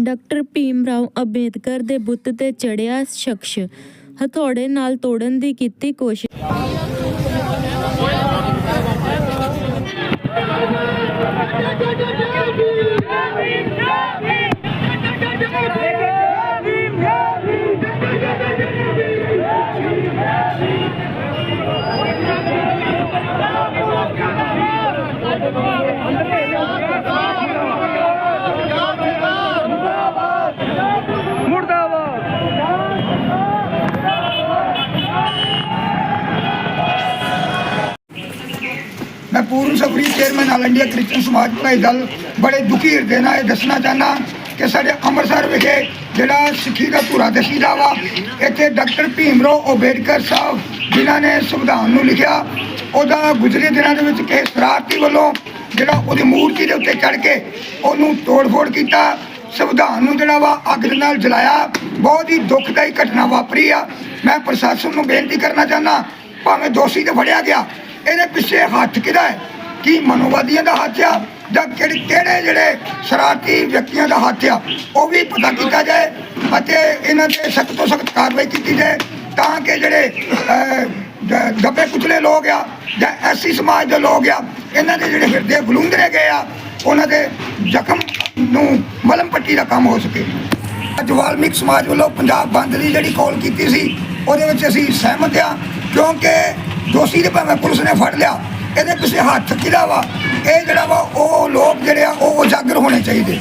Doctor Bhim Rao Ambedkar ਦੇ ਬੁੱਤ ਤੇ ਚੜਿਆ ਸ਼ਖਸ ਹਥੌੜੇ ਨਾਲ ਤੋੜਨ ਦੀ ਕੀਤੀ ਕੋਸ਼ਿਸ਼। Pooran Safri chairman all India Christian Samaj Bhalai Dal ਬੜੇ ਦੁਖੀ ਹਿਰਦੇ ਨਾਲ ਇਹ ਦੱਸਣਾ ਚਾਹਨਾ ਕਿ ਸਾਡੇ ਅੰਮ੍ਰਿਤਸਰ ਵਿਖੇ ਜਿਹੜਾ ਸਿੱਖੀ ਦਾ ਧੂਰਾ ਦਸ਼ੀਦਾ ਵਾ ਇੱਥੇ ਡਾਕਟਰ ਭੀਮ ਰਾਓ ਅੰਬੇਡਕਰ ਸਾਹਿਬ ਜਿਨ੍ਹਾਂ ਨੇ ਸੰਵਿਧਾਨ ਨੂੰ ਲਿਖਿਆ ਉਹਦਾ ਗੁਜ਼ਰੇ ਦਿਨਾਂ ਦੇ ਵਿੱਚ ਕਿਸੇ ਸ਼ਰਾਰਤੀ ਵੱਲੋਂ ਜਿਹੜਾ ਉਹਦੀ ਮੂਰਤੀ ਦੇ ਉੱਤੇ ਚੜ ਕੇ ਉਹਨੂੰ ਤੋੜ-ਫੋੜ ਕੀਤਾ ਸੰਵਿਧਾਨ ਨੂੰ ਜਿਹੜਾ ਵਾ ਅੱਗ ਦੇ ਨਾਲ ਜਲਾਇਆ ਬਹੁਤ ਹੀ ਦੁਖਦਾਈ ਘਟਨਾ ਵਾਪਰੀ ਆ ਮੈਂ ਪ੍ਰਸ਼ਾਸਨ ਨੂੰ ਬੇਨਤੀ ਕਰਨਾ ਚਾਹੁੰਦਾ ਭਾਵੇਂ ਦੋਸ਼ੀ ਤੇ ਫੜਿਆ ਗਿਆ ਇਹਦੇ ਪਿੱਛੇ ਹੱਥ ਕਿਹਦਾ ਹੈ? ਕੀ ਮਨੋਵਾਦੀਆਂ ਦਾ ਹੱਥ ਆ? ਜਾਂ ਕਿਹੜੇ ਕਿਹੜੇ ਜਿਹੜੇ ਸ਼ਰਾਰਤੀ ਵਿਅਕਤੀਆਂ ਦਾ ਹੱਥ ਆ? ਉਹ ਵੀ ਪਤਾ ਕੀਤਾ ਜਾਏ ਅਤੇ ਇਹਨਾਂ ਤੇ ਸਖਤ ਤੋਂ ਸਖਤ ਕਾਰਵਾਈ ਕੀਤੀ ਜਾਏ ਤਾਂ ਕਿ ਜਿਹੜੇ ਦੱਬੇ ਕੁਚਲੇ ਲੋਕ ਆ ਜਾਂ ਐਸੀ ਸਮਾਜ ਦੇ ਲੋਕ ਆ, ਇਹਨਾਂ ਦੇ ਜਿਹੜੇ ਹਿਰਦੇ ਬਲੂੰਦਰੇ ਗਏ ਆ, ਉਹਨਾਂ ਦੇ ਜ਼ਖਮ ਨੂੰ ਮਲਮ ਪੱਟੀ ਦਾ ਕੰਮ ਹੋ ਸਕੇ। ਅੱਜ ਵਾਲਮੀਕ ਸਮਾਜ ਵੱਲੋਂ ਪੰਜਾਬ ਬੰਦ ਦੀ ਜਿਹੜੀ ਕਾਲ ਕੀਤੀ ਸੀ, ਉਹਦੇ ਵਿੱਚ ਅਸੀਂ ਸਹਿਮਤ ਆ ਕਿਉਂਕਿ ਦੋਸ਼ੀ ਦੇ ਭਾਵੇਂ ਪੁਲਿਸ ਨੇ ਫੜ ਲਿਆ, ਇਹਦੇ ਪਿੱਛੇ ਹੱਥ ਕਿਹਦਾ ਵਾ? ਇਹ ਜਿਹੜਾ ਵਾ, ਉਹ ਲੋਕ ਜਿਹੜੇ ਆ, ਉਹ ਉਜਾਗਰ ਹੋਣੇ ਚਾਹੀਦੇ।